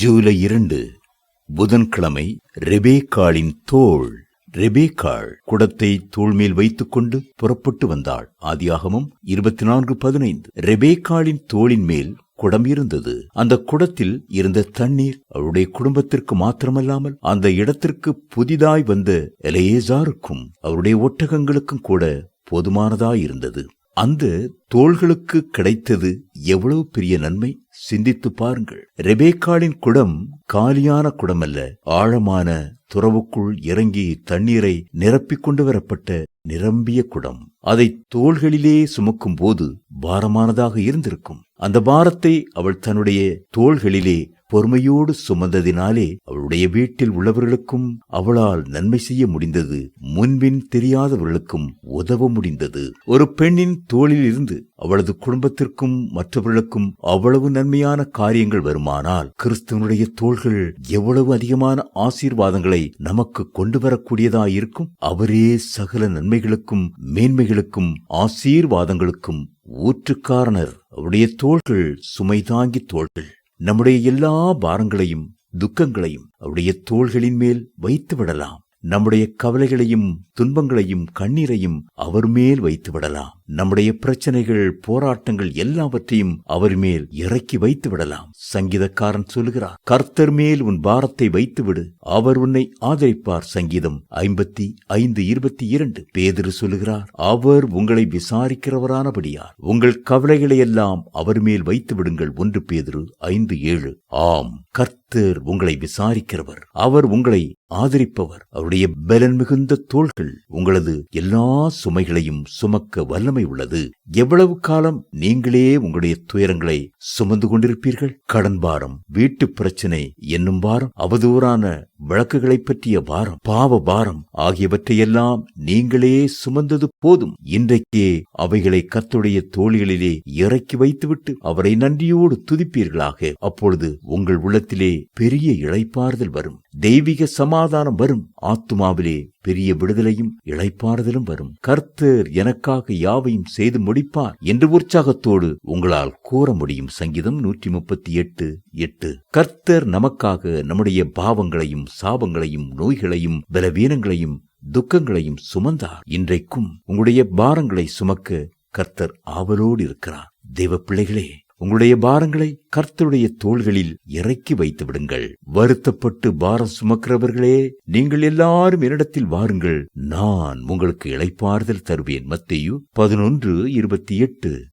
ஜூலை இரண்டு புதன்கிழமை ரெபேக்காளின் தோள் ரெபேக்காள் குடத்தை தோள் மேல் வைத்துக் கொண்டு புறப்பட்டு வந்தாள். ஆதியாகமும் இருபத்தி நான்கு பதினைந்து. ரெபேக்காளின் தோளின் மேல் குடம் இருந்தது. அந்த குடத்தில் இருந்த தண்ணீர் அவருடைய குடும்பத்திற்கு மாத்திரமல்லாமல் அந்த இடத்திற்கு புதிதாய் வந்த எலையேசாருக்கும் அவருடைய ஒட்டகங்களுக்கும் கூட போதுமானதாயிருந்தது. அந்த தோள்களுக்கு கிடைத்தது எவ்வளவு பெரிய நன்மை? சிந்தித்து பாருங்கள். ரெபேக்காளின் குடம் காலியான குடமல்ல. ஆழமான துறவுக்குள் இறங்கி தண்ணீரை நிரப்பிக் கொண்டு வரப்பட்ட நிரம்பிய குடம். அதை தோள்களிலே சுமக்கும் போது பாரமானதாக இருந்திருக்கும். அந்த பாரத்தை அவள் தன்னுடைய தோள்களிலே பொறுமையோடு சுமந்ததினாலே அவளுடைய வீட்டில் உள்ளவர்களுக்கும் அவளால் நன்மை செய்ய முடிந்தது முன்பின் தெரியாதவர்களுக்கும் உதவ முடிந்தது. ஒரு பெண்ணின் தோளில் இருந்து அவளது குடும்பத்திற்கும் மற்றவர்களுக்கும் அவ்வளவு நன்மையான காரியங்கள் வருமானால் கிறிஸ்துவனுடைய தோள்கள் எவ்வளவு அதிகமான ஆசீர்வாதங்களை நமக்கு கொண்டு வரக்கூடியதாயிருக்கும். அவரே சகல நன்மைகளுக்கும் மேன்மைகளுக்கும் ஆசீர்வாதங்களுக்கும் ஊற்றுக்காரணர் அவருடைய தோள்கள் சுமை தாங்கி தோள்கள். நம்முடைய எல்லா பாரங்களையும் துக்கங்களையும் அவருடைய தோள்களின் மேல் வைத்து விடலாம். நம்முடைய கவலைகளையும் துன்பங்களையும் கண்ணீரையும் அவர் மேல் வைத்து விடலாம். நம்முடைய பிரச்சனைகள் போராட்டங்கள் எல்லாவற்றையும் அவர் மேல் இறக்கி வைத்து விடலாம். சங்கீதக்காரன் சொல்லுகிறார் கர்த்தர் மேல் உன் பாரத்தை வைத்து விடு அவர் உன்னை ஆதரிப்பார். சங்கீதம் ஐம்பத்தி ஐந்து இருபத்தி இரண்டு. பேதிரு சொல்லுகிறார் அவர் உங்களை விசாரிக்கிறவரானபடியார் உங்கள் கவலைகளை எல்லாம் அவர் மேல் வைத்து விடுங்கள். ஒன்று பேதிரு ஐந்து ஏழு. ஆம் கர்த்தர் உங்களை விசாரிக்கிறவர் அவர் உங்களை ஆதரிப்பவர். அவருடைய பலன் மிகுந்த தோள்கள் உங்களது எல்லா சுமைகளையும் சுமக்க வல்லமை உள்ளது. எவ்வளவு காலம் நீங்களே உங்களுடைய துயரங்களை சுமந்து கொண்டிருப்பீர்கள்? கடன் பாரம் வீட்டு பிரச்சனை என்னும் பாரம் அவதூறான வழக்குகளை பற்றிய பாரம் பாவ பாரம் ஆகியவற்றையெல்லாம் நீங்களே சுமந்தது போதும். இன்றைக்கே அவைகளை கத்துடைய தோழிகளிலே இறக்கி வைத்துவிட்டு அவரை நன்றியோடு துதிப்பீர்களாக. அப்பொழுது உங்கள் உள்ளத்திலே பெரிய இழைப்பாறுதல் வரும். தெய்வீக சமாதானம் வரும். ஆத்துமாவிலே பெரிய விடுதலையும் இழைப்பாறுதலும் வரும். கர்த்தர் எனக்காக யாவையும் செய்து முடிப்பார் என்று உற்சாகத்தோடு உங்களால் கூற முடியும் சங்கீதம் நூற்றி முப்பத்தி எட்டு. எட்டு கர்த்தர் நமக்காக நம்முடைய பாவங்களையும் சாபங்களையும் நோய்களையும் பலவீனங்களையும் துக்கங்களையும் சுமந்தார். இன்றைக்கும் உங்களுடைய பாரங்களை சுமக்க கர்த்தர் ஆவலோடு இருக்கிறார். தேவ பிள்ளைகளே உங்களுடைய பாரங்களை கர்த்தருடைய தோள்களில் இறக்கி வைத்து விடுங்கள். வருத்தப்பட்டு பாரம் சுமக்கிறவர்களே நீங்கள் எல்லாரும் என்னிடத்தில் வாருங்கள். நான் உங்களுக்கு இளைப்பாறுதல் தருவேன். மத்தையு பதினொன்று இருபத்தி எட்டு.